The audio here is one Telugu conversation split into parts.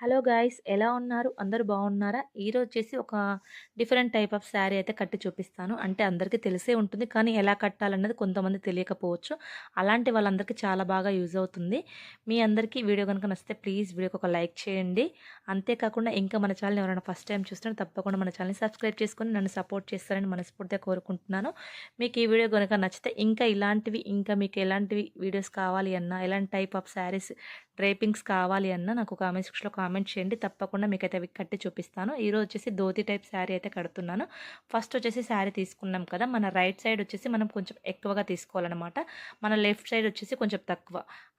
హలో గాయ్స్ ఎలా ఉన్నారు? అందరూ బాగున్నారా? ఈరోజు వచ్చేసి ఒక డిఫరెంట్ టైప్ ఆఫ్ శారీ అయితే కట్టి చూపిస్తాను. అంటే అందరికీ తెలిసే ఉంటుంది కానీ ఎలా కట్టాలన్నది కొంతమంది తెలియకపోవచ్చు. అలాంటి వాళ్ళందరికీ చాలా బాగా యూజ్ అవుతుంది. మీ అందరికీ వీడియో కనుక నచ్చితే ప్లీజ్ వీడియోకి ఒక లైక్ చేయండి. అంతేకాకుండా ఇంకా మన ఛానల్ ఎవరైనా ఫస్ట్ టైం చూస్తుంటే తప్పకుండా మన ఛానల్ని సబ్స్క్రైబ్ చేసుకొని నన్ను సపోర్ట్ చేస్తారని మనస్ఫూర్తిగా కోరుకుంటున్నాను. మీకు ఈ వీడియో కనుక నచ్చితే ఇంకా ఇలాంటివి ఇంకా మీకు ఎలాంటివి వీడియోస్ కావాలి అన్నా ఎలాంటి టైప్ ఆఫ్ శారీస్ డ్రైపింగ్స్ కావాలి అన్న నాకు కామెంట్ సెక్షన్లో కామెంట్ చేయండి. తప్పకుండా మీకైతే అవి కట్టి చూపిస్తాను. ఈరోజు వచ్చేసి ధోతి టైప్ శారీ అయితే కడుతున్నాను. ఫస్ట్ వచ్చేసి శారీ తీసుకున్నాం కదా మన రైట్ సైడ్ వచ్చేసి మనం కొంచెం ఎక్కువగా తీసుకోవాలన్నమాట. మన లెఫ్ట్ సైడ్ వచ్చేసి కొంచెం తక్కువ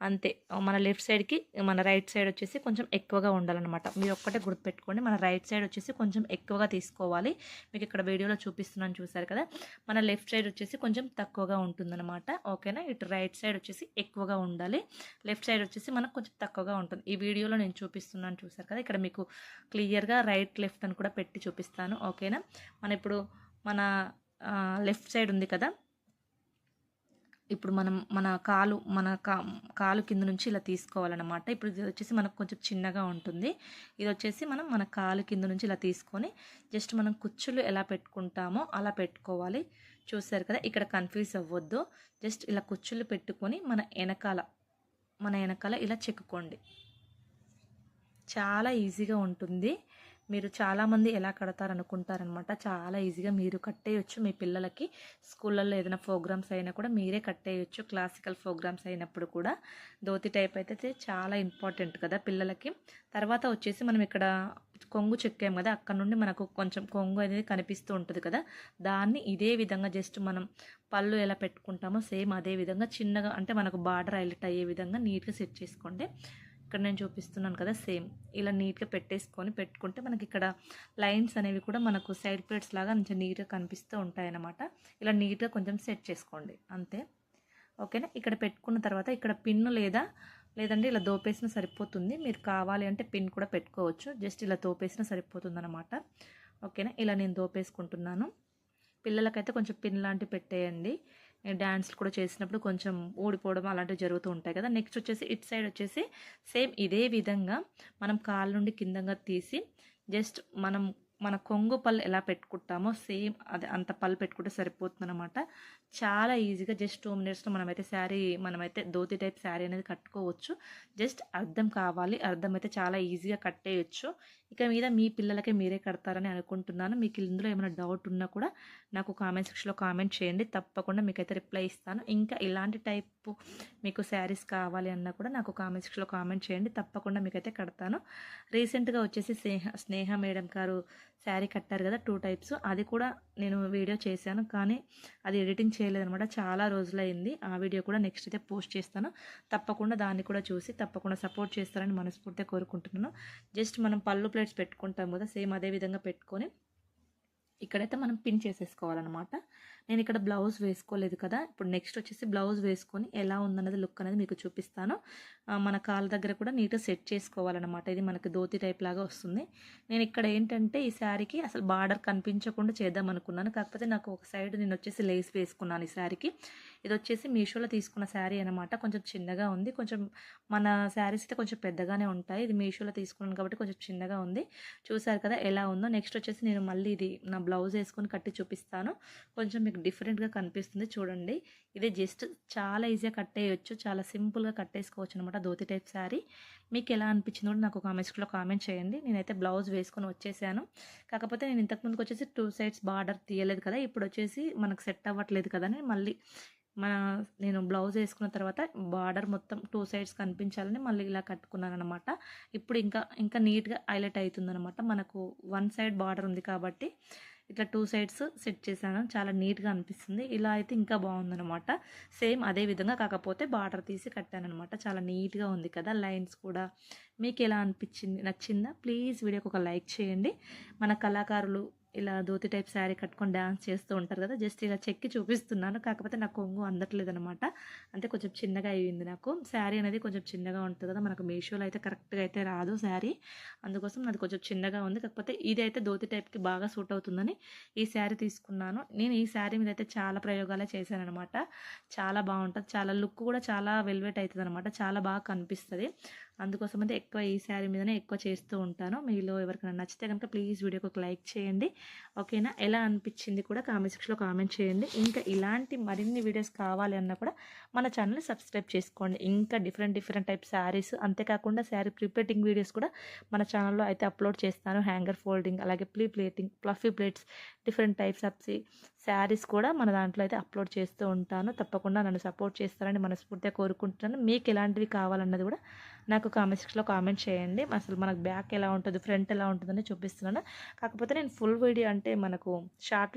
అంతే. మన లెఫ్ట్ సైడ్కి మన రైట్ సైడ్ వచ్చేసి కొంచెం ఎక్కువగా ఉండాలన్నమాట. మీరు ఒక్కటే గుర్తుపెట్టుకోండి మన రైట్ సైడ్ వచ్చేసి కొంచెం ఎక్కువగా తీసుకోవాలి. మీకు ఇక్కడ వీడియోలో చూపిస్తున్నాను చూసారు కదా మన లెఫ్ట్ సైడ్ వచ్చేసి కొంచెం తక్కువగా ఉంటుందన్నమాట. ఓకేనా? ఇటు రైట్ సైడ్ వచ్చేసి ఎక్కువగా ఉండాలి. లెఫ్ట్ సైడ్ వచ్చేసి మనకు కొంచెం తక్కువగా ఉంటుంది. ఈ వీడియోలో నేను చూపిస్తున్నాను చూసారు కదా? ఇక్కడ మీకు క్లియర్గా రైట్ లెఫ్ట్ అని కూడా పెట్టి చూపిస్తాను. ఓకేనా? మన ఇప్పుడు మన లెఫ్ట్ సైడ్ ఉంది కదా? ఇప్పుడు మనం మన కాలు మన కా కాలు కింద నుంచి ఇలా తీసుకోవాలన్నమాట. ఇప్పుడు ఇది వచ్చేసి మనకు కొంచెం చిన్నగా ఉంటుంది. ఇది వచ్చేసి మనం మన కాలు కింద నుంచి ఇలా తీసుకొని జస్ట్ మనం కుచ్చులు ఎలా పెట్టుకుంటామో అలా పెట్టుకోవాలి. చూసారు కదా? ఇక్కడ కన్ఫ్యూజ్ అవ్వద్దు. జస్ట్ ఇలా కుచ్చులు పెట్టుకొని మన వెనకాల మన వెనకాల ఇలా చెక్కుకోండి. చాలా ఈజీగా ఉంటుంది. మీరు చాలామంది ఎలా కడతారు అనుకుంటారనమాట చాలా ఈజీగా మీరు కట్టేయచ్చు మీ పిల్లలకి. స్కూళ్ళల్లో ఏదైనా ప్రోగ్రామ్స్ అయినా కూడా మీరే కట్టేయచ్చు. క్లాసికల్ ప్రోగ్రామ్స్ అయినప్పుడు కూడా. ధోతి టైప్ అయితే చాలా ఇంపార్టెంట్ కదా పిల్లలకి. తర్వాత వచ్చేసి మనం ఇక్కడ కొంగు చెక్కాం కదా. అక్కడ నుండి మనకు కొంచెం కొంగు అనేది కనిపిస్తూ ఉంటుంది కదా. దాన్ని ఇదే విధంగా జస్ట్ మనం పళ్ళు ఎలా పెట్టుకుంటామో సేమ్ అదే విధంగా చిన్నగా అంటే మనకు బార్డర్ హైలైట్ అయ్యే విధంగా నీట్గా సెట్ చేసుకోండి. ఇక్కడ నేను చూపిస్తున్నాను కదా సేమ్. ఇలా నీట్గా పెట్టేసుకొని పెట్టుకుంటే మనకి ఇక్కడ లైన్స్ అనేవి కూడా మనకు సైడ్ ప్లేట్స్ లాగా కొంచెం నీట్గా కనిపిస్తూ ఉంటాయి అన్నమాట ఇలా నీట్గా కొంచెం సెట్ చేసుకోండి అంతే. ఓకేనా? ఇక్కడ పెట్టుకున్న తర్వాత ఇక్కడ పిన్ను లేదా లేదంటే ఇలా దోపేసిన సరిపోతుంది. మీరు కావాలి అంటే పిన్ కూడా పెట్టుకోవచ్చు. జస్ట్ ఇలా దోపేసిన సరిపోతుంది అనమాట ఓకేనా? ఇలా నేను దోపేసుకుంటున్నాను. పిల్లలకైతే కొంచెం పిన్ లాంటివి పెట్టేయండి. డ్యాన్స్లు కూడా చేసినప్పుడు కొంచెం ఊడిపోవడం అలాంటివి జరుగుతూ ఉంటాయి కదా. నెక్స్ట్ వచ్చేసి ఇట్ సైడ్ వచ్చేసి సేమ్ ఇదే విధంగా మనం కాళ్ళ నుండి కిందంగా తీసి జస్ట్ మనం మన కొంగు పళ్ళు ఎలా పెట్టుకుంటామో సేమ్ అదే అంత పళ్ళు పెట్టుకుంటే సరిపోతుంది అనమాట చాలా ఈజీగా జస్ట్ టూ మినిట్స్లో మనమైతే శారీ మనమైతే ధోతి టైప్ శారీ అనేది కట్టుకోవచ్చు. జస్ట్ అర్థం కావాలి అర్థం అయితే చాలా ఈజీగా కట్టేయచ్చు. ఇక మీద మీ పిల్లలకే మీరే కడతారని అనుకుంటున్నాను. మీకు ఇందులో ఏమైనా డౌట్ ఉన్నా కూడా నాకు కామెంట్ సెక్షన్లో కామెంట్ చేయండి. తప్పకుండా మీకైతే రిప్లై ఇస్తాను. ఇంకా ఇలాంటి టైప్ మీకు శారీస్ కావాలి అన్నా కూడా నాకు కామెంట్ సెక్షన్లో కామెంట్ చేయండి. తప్పకుండా మీకైతే కడతాను. రీసెంట్గా వచ్చేసి స్నేహ స్నేహ మేడం గారు శారీ కట్టారు కదా టూ టైప్స్ అది కూడా నేను వీడియో చేశాను కానీ అది ఎడిటింగ్ చేయలేదనమాట చాలా రోజులైంది. ఆ వీడియో కూడా నెక్స్ట్ అయితే పోస్ట్ చేస్తాను. తప్పకుండా దాన్ని కూడా చూసి తప్పకుండా సపోర్ట్ చేస్తారని మనస్ఫూర్తిగా కోరుకుంటున్నాను. జస్ట్ మనం పళ్ళు ప్లేట్స్ పెట్టుకుంటాం కదా సేమ్ అదే విధంగా పెట్టుకొని ఇక్కడైతే మనం పిన్ చేసేసుకోవాలన్నమాట. నేను ఇక్కడ బ్లౌజ్ వేసుకోలేదు కదా. ఇప్పుడు నెక్స్ట్ వచ్చేసి బ్లౌజ్ వేసుకొని ఎలా ఉందన్నది లుక్ అనేది మీకు చూపిస్తాను. మన కాళ్ళ దగ్గర కూడా నీట్గా సెట్ చేసుకోవాలన్నమాట. ఇది మనకి ధోతి టైప్ లాగా వస్తుంది. నేను ఇక్కడ ఏంటంటే ఈ శారీకి అసలు బార్డర్ కనిపించకుండా చేద్దాం అనుకున్నాను. కాకపోతే నాకు ఒక సైడ్ నేను వచ్చేసి లేస్ వేసుకున్నాను ఈ శారీకి. ఇది వచ్చేసి మీషోలో తీసుకున్న శారీ అనమాట కొంచెం చిన్నగా ఉంది. కొంచెం మన శారీస్ అయితే కొంచెం పెద్దగానే ఉంటాయి. ఇది మీషోలో తీసుకున్నాను కాబట్టి కొంచెం చిన్నగా ఉంది. చూసారు కదా ఎలా ఉందో. నెక్స్ట్ వచ్చేసి నేను మళ్ళీ ఇది నా బ్లౌజ్ వేసుకొని కట్టి చూపిస్తాను. కొంచెం మీకు డిఫరెంట్గా కనిపిస్తుంది చూడండి. ఇది జస్ట్ చాలా ఈజీగా కట్టేయచ్చు చాలా సింపుల్గా కట్టేసుకోవచ్చు అనమాట ధోతి టైప్ శారీ. మీకు ఎలా అనిపించిందో కూడా నాకు కామెంట్స్లో కామెంట్ చేయండి. నేనైతే బ్లౌజ్ వేసుకొని వచ్చేసాను. కాకపోతే నేను ఇంతకుముందుకు వచ్చేసి టూ సైడ్స్ బార్డర్ తీయలేదు కదా. ఇప్పుడు వచ్చేసి మనకు సెట్ అవ్వట్లేదు కదా అని మళ్ళీ మన నేను బ్లౌజ్ వేసుకున్న తర్వాత బార్డర్ మొత్తం టూ సైడ్స్ కనిపించాలని మళ్ళీ ఇలా కట్టుకున్నాను అనమాట ఇప్పుడు ఇంకా ఇంకా నీట్గా హైలైట్ అవుతుంది అనమాట మనకు వన్ సైడ్ బార్డర్ ఉంది కాబట్టి ఇట్లా టూ సైడ్స్ సెట్ చేశాను. చాలా నీట్గా అనిపిస్తుంది. ఇలా అయితే ఇంకా బాగుందనమాట సేమ్ అదే విధంగా కాకపోతే బార్డర్ తీసి కట్టాను అనమాట చాలా నీట్గా ఉంది కదా లైన్స్ కూడా. మీకు ఎలా అనిపించింది? నచ్చిందా? ప్లీజ్ వీడియోకి ఒక లైక్ చేయండి. మన కళాకారులు ఇలా ధోతి టైప్ శారీ కట్టుకొని డ్యాన్స్ చేస్తూ ఉంటారు కదా జస్ట్ ఇలా చెక్కి చూపిస్తున్నాను. కాకపోతే నాకు కొంగు అందట్లేదు అనమాట అంటే కొంచెం చిన్నగా అయ్యింది నాకు. శారీ అనేది కొంచెం చిన్నగా ఉంటుంది కదా మనకు మీషోలో అయితే కరెక్ట్గా అయితే రాదు శారీ. అందుకోసం అది కొంచెం చిన్నగా ఉంది. కాకపోతే ఇది అయితే ధోతి టైప్కి బాగా సూట్ అవుతుందని ఈ శారీ తీసుకున్నాను. నేను ఈ శారీ మీద అయితే చాలా ప్రయోగాలే చేశాను అనమాట చాలా బాగుంటుంది. చాలా లుక్ కూడా చాలా వెల్వెట్ అవుతుంది అనమాట చాలా బాగా కనిపిస్తుంది. అందుకోసం అయితే ఎక్కువ ఈ శారీ మీదనే ఎక్కువ చేస్తూ ఉంటాను. మీలో ఎవరికైనా నచ్చితే కనుక ప్లీజ్ వీడియోకి ఒక లైక్ చేయండి. ఓకేనా? ఎలా అనిపించింది కూడా కామెంట్ సెక్షన్లో కామెంట్ చేయండి. ఇంకా ఇలాంటి మరిన్ని వీడియోస్ కావాలి అన్నా కూడా మన ఛానల్ని సబ్స్క్రైబ్ చేసుకోండి. ఇంకా డిఫరెంట్ డిఫరెంట్ టైప్ శారీస్ అంతేకాకుండా శారీ ప్రిపేటింగ్ వీడియోస్ కూడా మన ఛానల్లో అయితే అప్లోడ్ చేస్తాను. హ్యాంగర్ ఫోల్డింగ్ అలాగే ప్లీ pleating fluffy plates different types of saris కూడా మన దాంట్లో అయితే అప్లోడ్ చేస్తూ ఉంటాను. తప్పకుండా నన్ను సపోర్ట్ చేస్తారని మనస్ఫూర్తిగా కోరుకుంటున్నాను. మీకు ఎలాంటివి కావాలన్నది కూడా నాకు కామెంట్ సెక్షన్లో కామెంట్ చేయండి. అసలు మనకు బ్యాక్ ఎలా ఉంటుంది ఫ్రంట్ ఎలా ఉంటుందని చూపిస్తున్నాను. కాకపోతే నేను ఫుల్ వీడియో అంటే మనకు షార్ట్లో